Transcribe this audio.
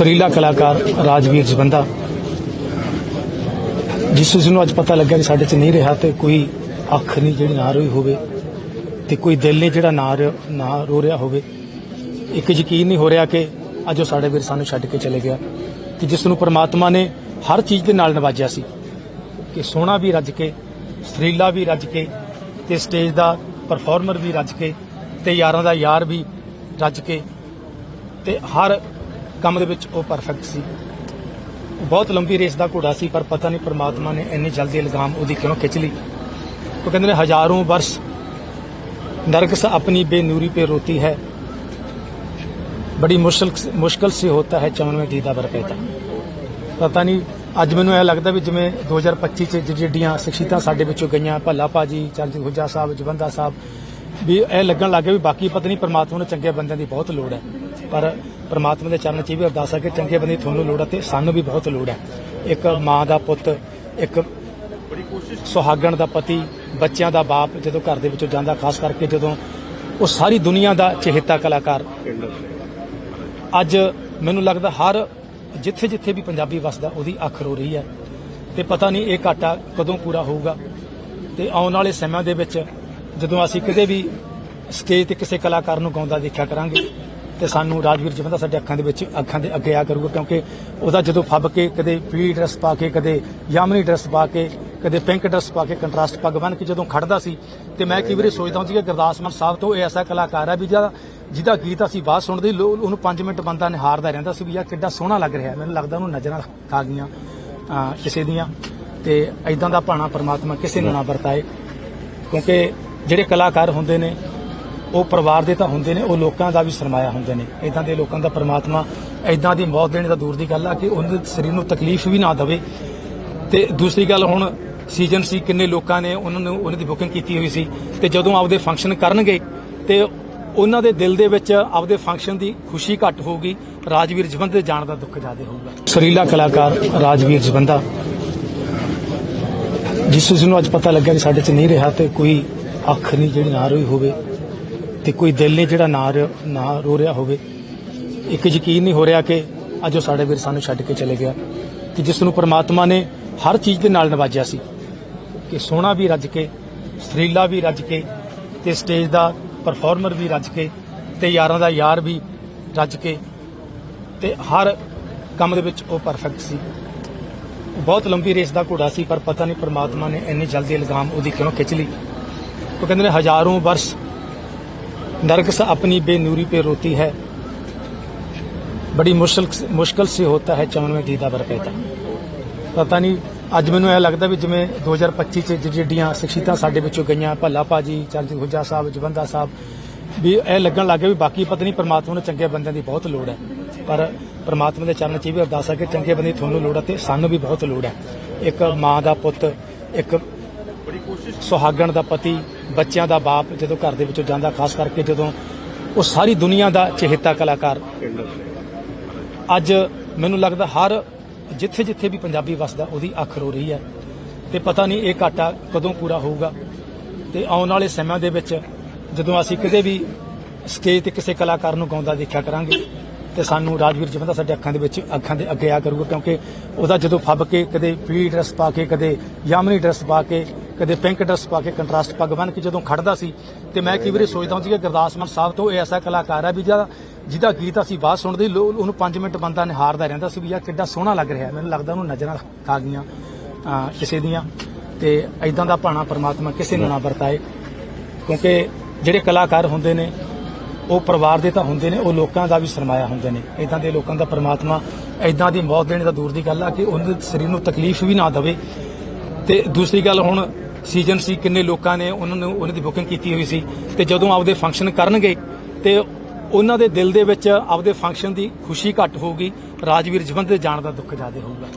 ਸੁਰੀਲਾ ਕਲਾਕਾਰ ਰਾਜਵੀਰ ਜਵੰਦਾ, ਜਿਸ ਉਸ ਨੂੰ ਅੱਜ ਪਤਾ ਲੱਗਿਆ ਕਿ ਸਾਡੇ 'ਚ ਨਹੀਂ ਰਿਹਾ ਤੇ ਕੋਈ ਅੱਖ ਨਹੀਂ ਜਿਹੜੀ ਨਾ ਰੋਈ ਹੋਵੇ ਤੇ ਕੋਈ ਦਿਲ ਨਹੀਂ ਜਿਹੜਾ ਨਾ ਰੋ- ਨਾ ਰੋ ਰਿਹਾ ਹੋਵੇ। ਇੱਕ ਯਕੀਨ ਨਹੀਂ ਹੋ ਰਿਹਾ ਕਿ ਅੱਜ ਉਹ ਸਾਡੇ ਵੀਰ ਸਾਨੂੰ ਛੱਡ ਕੇ ਚਲੇ ਗਿਆ ਕਿ ਜਿਸ ਨੂੰ ਪ੍ਰਮਾਤਮਾ ਨੇ ਹਰ ਚੀਜ਼ ਦੇ ਨਾਲ ਨਵਾਜਿਆ ਸੀ ਕਿ ਸੋਹਣਾ ਵੀ ਰੱਜ ਕੇ, ਸਰੀਲਾ ਵੀ ਰੱਜ ਕੇ ਤੇ ਸਟੇਜ ਦਾ ਪਰਫਾਰਮਰ ਵੀ ਰੱਜ ਕੇ ਤੇ ਯਾਰਾਂ ਦਾ ਯਾਰ ਵੀ ਰੱਜ ਕੇ ਤੇ ਹਰ ਕੰਮ ਦੇ ਵਿੱਚ ਉਹ ਪਰਫੈਕਟ ਸੀ। ਬਹੁਤ ਲੰਬੀ ਰੇਸ ਦਾ ਘੋੜਾ ਸੀ, ਪਰ ਪਤਾ ਨਹੀਂ ਪ੍ਰਮਾਤਮਾ ਨੇ ਇੰਨੀ ਜਲਦੀ ਲਗਾਮ ਉਹਦੀ ਕਿਉਂ ਖਿੱਚ ਲਈ ਉਹ ਕਹਿੰਦੇ ਨੇ, ਹਜ਼ਾਰੋਂ ਵਰਸ ਨਰਕਸ ਆਪਣੀ ਬੇਨੂਰੀ ਤੇ ਰੋਤੀ ਹੈ। ਬੜੀ ਮੁਸ਼ਕਲ ਮੁਸ਼ਕਲ ਸੇ ਹੋਤਾ ਹੈ ਚਮਨ ਮੇ ਦੀਦਾ ਬਰ ਪੈਦਾ। ਪਤਾ ਨਹੀਂ, ਅੱਜ ਮੈਨੂੰ ਇਹ ਲੱਗਦਾ ਵੀ ਜਿਵੇਂ 2025 ਚ ਜਿਹੜੀਆਂ ਸ਼ਖਸੀਅਤਾਂ ਸਾਡੇ ਵਿੱਚੋਂ ਗਈਆਂ, ਭੱਲਾ ਭਾਜੀ, ਚਰਨਜੀਤ ਖੁਜਾ ਸਾਹਿਬ, ਜਵੰਦਾ ਸਾਹਿਬ, ਵੀ ਇਹ ਲੱਗਣ ਲੱਗ ਗਿਆ ਵੀ ਬਾਕੀ ਪਤਾ ਨਹੀਂ ਪਰਮਾਤਮਾ ਨੂੰ ਚੰਗੇ ਬੰਦਿਆਂ ਦੀ ਬਹੁਤ ਲੋੜ ਹੈ। ਪਰ ਪ੍ਰਮਾਤਮਾ ਦੇ ਚਰਨ 'ਚ ਇਹ ਵੀ ਅਰਦਾਸ ਹੈ ਕਿ ਚੰਗੇ ਬੰਦੇ ਤੁਹਾਨੂੰ ਲੋੜ ਹੈ ਤੇ ਸਾਨੂੰ ਵੀ ਬਹੁਤ ਲੋੜ ਹੈ ਇੱਕ ਮਾਂ ਦਾ ਪੁੱਤ, ਇੱਕ ਸੁਹਾਗਣ ਦਾ ਪਤੀ, ਬੱਚਿਆਂ ਦਾ ਬਾਪ ਜਦੋਂ ਘਰ ਦੇ ਵਿੱਚੋਂ ਜਾਂਦਾ, ਖਾਸ ਕਰਕੇ ਜਦੋਂ ਉਹ ਸਾਰੀ ਦੁਨੀਆ ਦਾ ਚਹੇਤਾ ਕਲਾਕਾਰ। ਅੱਜ ਮੈਨੂੰ ਲੱਗਦਾ ਹਰ ਜਿੱਥੇ ਜਿੱਥੇ ਵੀ ਪੰਜਾਬੀ ਵਸਦਾ, ਉਹਦੀ ਅੱਖ ਰੋ ਰਹੀ ਹੈ ਤੇ ਪਤਾ ਨਹੀਂ ਇਹ ਘਾਟਾ ਕਦੋਂ ਪੂਰਾ ਹੋਊਗਾ। ਤੇ ਆਉਣ ਵਾਲੇ ਸਮਿਆਂ ਦੇ ਵਿੱਚ ਜਦੋਂ ਅਸੀਂ ਕਿਤੇ ਵੀ ਸਟੇਜ ਤੇ ਕਿਸੇ ਕਲਾਕਾਰ ਨੂੰ ਗਾਉਂਦਾ ਦੇਖਿਆ ਕਰਾਂਗੇ ਤੇ ਸਾਨੂੰ ਰਾਜਵੀਰ ਜਵੰਦਾ ਸਾਡੇ ਅੱਖਾਂ ਦੇ ਵਿੱਚ ਅੱਖਾਂ ਦੇ ਅੱਗੇ ਆ ਕਰੂਗਾ, ਕਿਉਂਕਿ ਉਹਦਾ ਜਦੋਂ ਫੱਬ ਕੇ ਕਦੇ ਪੀਲੀ ਡਰੈਸ ਪਾ ਕੇ, ਕਦੇ ਯਾਮਨੀ ਡਰੈਸ ਪਾ ਕੇ, ਕਦੇ ਪਿੰਕ ਡਰੈਸ ਪਾ ਕੇ ਕੰਟਰਾਸਟ ਪੱਗ ਬੰਨ ਕੇ ਜਦੋਂ ਖੜਦਾ ਸੀ, ਤੇ ਮੈਂ ਕਈ ਵਾਰੀ ਸੋਚਦਾ ਹੁੰਦਾ ਸੀ ਕਿ ਗੁਰਦਾਸ ਮਾਨ ਸਾਹਿਬ ਤੋਂ ਇਹ ਐਸਾ ਕਲਾਕਾਰ ਹੈ ਵੀ ਜਿਹਦਾ ਜਿਹਦਾ ਗੀਤ ਅਸੀਂ ਬਾਅਦ ਸੁਣਦੇ ਲੋ- ਉਹਨੂੰ 5 ਮਿੰਟ ਬੰਦਾ ਨਿਹਾਰਦਾ ਰਹਿੰਦਾ ਸੀ ਵੀ ਯਾਰ ਕਿੱਡਾ ਸੋਹਣਾ ਲੱਗ ਰਿਹਾ। ਮੈਨੂੰ ਲੱਗਦਾ ਉਹਨੂੰ ਨਜ਼ਰਾਂ ਖਾ ਗਈਆਂ ਕਿਸੇ ਦੀਆਂ। ਤੇ ਐਦਾਂ ਦਾ ਭਾਣਾ ਪ੍ਰਮਾਤਮਾ ਕਿਸੇ ਨੂੰ ਨਾ ਵਰਤਾਏ, ਕਿਉਂਕਿ ਜਿਹੜੇ ਕਲਾਕਾਰ ਹੁੰਦੇ ਨੇ ਉਹ ਪਰਿਵਾਰ ਦੇ ਤਾਂ ਹੁੰਦੇ ਨੇ, ਉਹ ਲੋਕਾਂ ਦਾ ਵੀ ਸਰਮਾਇਆ ਹੁੰਦੇ ਨੇ। ਇਦਾਂ ਦੇ ਲੋਕਾਂ ਦਾ ਪ੍ਰਮਾਤਮਾ ਇਦਾਂ ਦੀ ਮੌਤ ਦੇਣ ਦਾ ਦੂਰ ਦੀ ਗੱਲ ਆ ਕਿ ਉਹਨਾਂ ਦੇ ਸਰੀਰ ਨੂੰ ਤਕਲੀਫ ਵੀ ਨਾ ਦੇਵੇ। ਤੇ ਦੂਸਰੀ ਗੱਲ ਹੁਣ ਸੀਜ਼ਨ ਸੀ, ਕਿੰਨੇ ਲੋਕਾਂ ਨੇ ਉਹਨਾਂ ਨੂੰ ਉਹਨਾਂ ਦੀ ਬੁਕਿੰਗ ਕੀਤੀ ਹੋਈ ਸੀ ਤੇ ਜਦੋਂ ਆਪਦੇ ਫੰਕਸ਼ਨ ਕਰਨਗੇ ਤੇ ਉਹਨਾਂ ਦੇ ਦਿਲ ਦੇ ਵਿੱਚ ਆਪਦੇ ਫੰਕਸ਼ਨ ਦੀ ਖੁਸ਼ੀ ਘੱਟ ਹੋਊਗੀ, ਰਾਜਵੀਰ ਜਵੰਦ ਦੇ ਜਾਣ ਦਾ ਦੁੱਖ ਜ਼ਿਆਦਾ ਹੋਊਗਾ। ਸਰੀਲਾ ਕਲਾਕਾਰ ਰਾਜਵੀਰ ਜਵੰਦਾ, ਜਿਸ ਨੂੰ ਅੱਜ ਪਤਾ ਲੱਗਿਆ ਕਿ ਸਾਡੇ 'ਚ ਨਹੀਂ ਰਿਹਾ ਤੇ ਕੋਈ ਅੱਖ ਨਹੀਂ ਜਿਹੜੀ ਨਾ ਰੋਈ ਹੋਵੇ। ਤੇ ਕੋਈ ਦਿਲ ਨੇ ਜਿਹੜਾ ਨਾ ਨਾ ਰੋ ਰਿਹਾ ਹੋਵੇ। ਇੱਕ ਯਕੀਨ ਨਹੀਂ ਹੋ ਰਿਹਾ ਕਿ ਅੱਜ ਉਹ ਸਾਡੇ ਵੀਰ ਸਾਨੂੰ ਛੱਡ ਕੇ ਚਲੇ ਗਿਆ ਕਿ ਜਿਸ ਨੂੰ ਪਰਮਾਤਮਾ ਨੇ ਹਰ ਚੀਜ਼ ਦੇ ਨਾਲ ਨਵਾਜਿਆ ਸੀ। ਕਿ ਸੋਹਣਾ ਵੀ ਰੱਜ ਕੇ, ਸਰੀਲਾ ਵੀ ਰੱਜ ਕੇ ਤੇ ਸਟੇਜ ਦਾ ਪਰਫਾਰਮਰ ਵੀ ਰੱਜ ਕੇ ਤੇ ਯਾਰਾਂ ਦਾ ਯਾਰ ਵੀ ਰੱਜ ਕੇ ਤੇ ਹਰ ਕੰਮ ਦੇ ਵਿੱਚ ਉਹ ਪਰਫੈਕਟ ਸੀ। ਬਹੁਤ ਲੰਬੀ ਰੇਸ ਦਾ ਘੋੜਾ ਸੀ ਪਰ ਪਤਾ ਨਹੀਂ ਪਰਮਾਤਮਾ ਨੇ ਇੰਨੀ ਜਲਦੀ ਇਲਜ਼ਾਮ ਉਹਦੀ ਕਿਉਂ ਖਿੱਚ ਲਈ ਉਹ ਕਹਿੰਦੇ ਨੇ ਹਜ਼ਾਰੋਂ ਵਰਸ नरगिस अपनी बेनूरी पे रोती है बड़ी मुश्किल मुश्किल से होता है चमन में दीदा बर पैदा ਪਤਾ ਨਹੀਂ ਅੱਜ ਮੈਨੂੰ ਇਹ ਲੱਗਦਾ ਵੀ ਜਿਵੇਂ 2025 ਚ ਜਿ- ਜਿਹੜੀਆਂ ਸ਼ਖਸੀਅਤਾਂ ਸਾਡੇ ਵਿੱਚੋਂ ਗਈਆਂ ਭੱਲਾ ਭਾਜੀ ਚਰਨਜੀਤ ਹੁਜਾ ਸਾਹਿਬ ਜਵੰਦਾ ਸਾਹਿਬ ਵੀ ਇਹ ਲੱਗਣ ਲੱਗੇ ਵੀ ਬਾਕੀ ਪਤਾ ਨਹੀਂ ਪ੍ਰਮਾਤਮਾ ਨੂੰ ਚੰਗੇ ਬੰਦਿਆਂ ਦੀ ਬਹੁਤ ਲੋੜ ਹੈ ਪਰ ਪ੍ਰਮਾਤਮਾ ਦੇ ਚਰਨ 'ਚ ਇਹ ਵੀ ਅਰਦਾਸ ਹੈ ਕਿ ਚੰਗੇ ਬੰਦੇ ਦੀ ਤੁਹਾਨੂੰ ਲੋੜ ਹੈ ਤੇ ਸਾਨੂੰ ਵੀ ਬਹੁਤ ਲੋੜ ਹੈ ਇੱਕ ਮਾਂ ਦਾ ਪੁੱਤ ਇੱਕ ਸੁਹਾਗਣ ਦਾ ਪਤੀ, ਬੱਚਿਆਂ ਦਾ ਬਾਪ, ਜਦੋਂ ਘਰ ਦੇ ਵਿੱਚੋਂ ਜਾਂਦਾ, ਖਾਸ ਕਰਕੇ ਜਦੋਂ ਉਹ ਸਾਰੀ ਦੁਨੀਆ ਦਾ ਚਹੇਤਾ ਕਲਾਕਾਰ। ਅੱਜ ਮੈਨੂੰ ਲੱਗਦਾ ਹਰ ਜਿੱਥੇ ਜਿੱਥੇ ਵੀ ਪੰਜਾਬੀ ਵਸਦਾ, ਉਹਦੀ ਅੱਖ ਰੋ ਰਹੀ ਹੈ। ਤੇ ਪਤਾ ਨਹੀਂ ਇਹ ਘਾਟਾ ਕਦੋਂ ਪੂਰਾ ਹੋਊਗਾ। ਤੇ ਆਉਣ ਵਾਲੇ ਸਮਿਆਂ ਦੇ ਵਿੱਚ, ਜਦੋਂ ਅਸੀਂ ਕਿਤੇ ਵੀ ਸਟੇਜ ਤੇ ਕਿਸੇ ਕਲਾਕਾਰ ਨੂੰ ਗਾਉਂਦਾ ਦੇਖਿਆ ਕਰਾਂਗੇ, ਤੇ ਸਾਨੂੰ ਰਾਜਵੀਰ ਜਵੰਦਾ ਸਾਡੇ ਅੱਖਾਂ ਦੇ ਵਿੱਚ ਅੱਖਾਂ ਦੇ ਅੱਗੇ ਆ ਕਰੂਗਾ, ਕਿਉਂਕਿ ਉਹਦਾ ਜਦੋਂ ਫੱਬ ਕੇ ਕਦੇ ਪੀਲੀ ਡਰੈਸ ਪਾ ਕੇ, ਕਦੇ ਯਾਮਨੀ ਡਰੈਸ ਪਾ ਕੇ ਕਦੇ ਪਿੰਕ ਡਰੈਸ ਪਾ ਕੇ ਕੰਟਰਾਸਟ ਪੱਗ ਬੰਨ ਕੇ ਜਦੋਂ ਖੜਦਾ ਸੀ ਤੇ ਮੈਂ ਕਈ ਵਾਰੀ ਸੋਚਦਾ ਹੁੰਦਾ ਸੀ ਕਿ ਗੁਰਦਾਸ ਮਾਨ ਸਾਹਿਬ ਤੋਂ ਇਹ ਐਸਾ ਕਲਾਕਾਰ ਹੈ ਵੀ ਜਿਹਦਾ ਜਿਹਦਾ ਗੀਤ ਅਸੀਂ ਬਾਅਦ ਸੁਣਦੇ ਉਹਨੂੰ 5 ਮਿੰਟ ਬੰਦਾ ਨਿਹਾਰਦਾ ਰਹਿੰਦਾ ਸੀ ਵੀ ਯਾਰ ਕਿੱਡਾ ਸੋਹਣਾ ਲੱਗ ਰਿਹਾ। ਮੈਨੂੰ ਲੱਗਦਾ ਉਹਨੂੰ ਨਜ਼ਰਾਂ ਖਾ ਗਈਆਂ ਕਿਸੇ ਦੀਆਂ। ਤੇ ਐਦਾਂ ਦਾ ਭਾਣਾ ਪ੍ਰਮਾਤਮਾ ਕਿਸੇ ਨੂੰ ਨਾ ਵਰਤਾਏ। ਕਿਉਂਕਿ ਜਿਹੜੇ ਕਲਾਕਾਰ ਹੁੰਦੇ ਨੇ, ਉਹ ਪਰਿਵਾਰ ਦੇ ਤਾਂ ਹੁੰਦੇ ਨੇ, ਉਹ ਲੋਕਾਂ ਦਾ ਵੀ ਸਰਮਾਇਆ ਹੁੰਦੇ ਨੇ। ਇਦਾਂ ਦੇ ਲੋਕਾਂ ਦਾ ਪ੍ਰਮਾਤਮਾ ਐਦਾਂ ਦੀ ਮੌਤ ਦੇਣ ਦਾ ਦੂਰ ਦੀ ਗੱਲ ਆ ਕਿ ਉਹਨਾਂ ਦੇ ਸਰੀਰ ਨੂੰ ਤਕਲੀਫ ਵੀ ਨਾ ਦੇਵੇ। ਤੇ ਦੂਸਰੀ ਗੱਲ ਹੁਣ ਸੀਜ਼ਨ ਸੀ, ਕਿੰਨੇ ਲੋਕਾਂ ਨੇ ਉਹਨਾਂ ਨੂੰ ਉਹਨਾਂ ਦੀ ਬੁਕਿੰਗ ਕੀਤੀ ਹੋਈ ਸੀ। ਤੇ ਜਦੋਂ ਆਪਦੇ ਫੰਕਸ਼ਨ ਕਰਨਗੇ, ਤੇ ਉਹਨਾਂ ਦੇ ਦਿਲ ਦੇ ਵਿੱਚ ਆਪਦੇ ਫੰਕਸ਼ਨ ਦੀ ਖੁਸ਼ੀ ਘੱਟ ਹੋਊਗੀ। ਰਾਜਵੀਰ ਜਵੰਦ ਦੇ ਜਾਣ ਦਾ ਦੁੱਖ ਜ਼ਿਆਦਾ ਹੋਊਗਾ।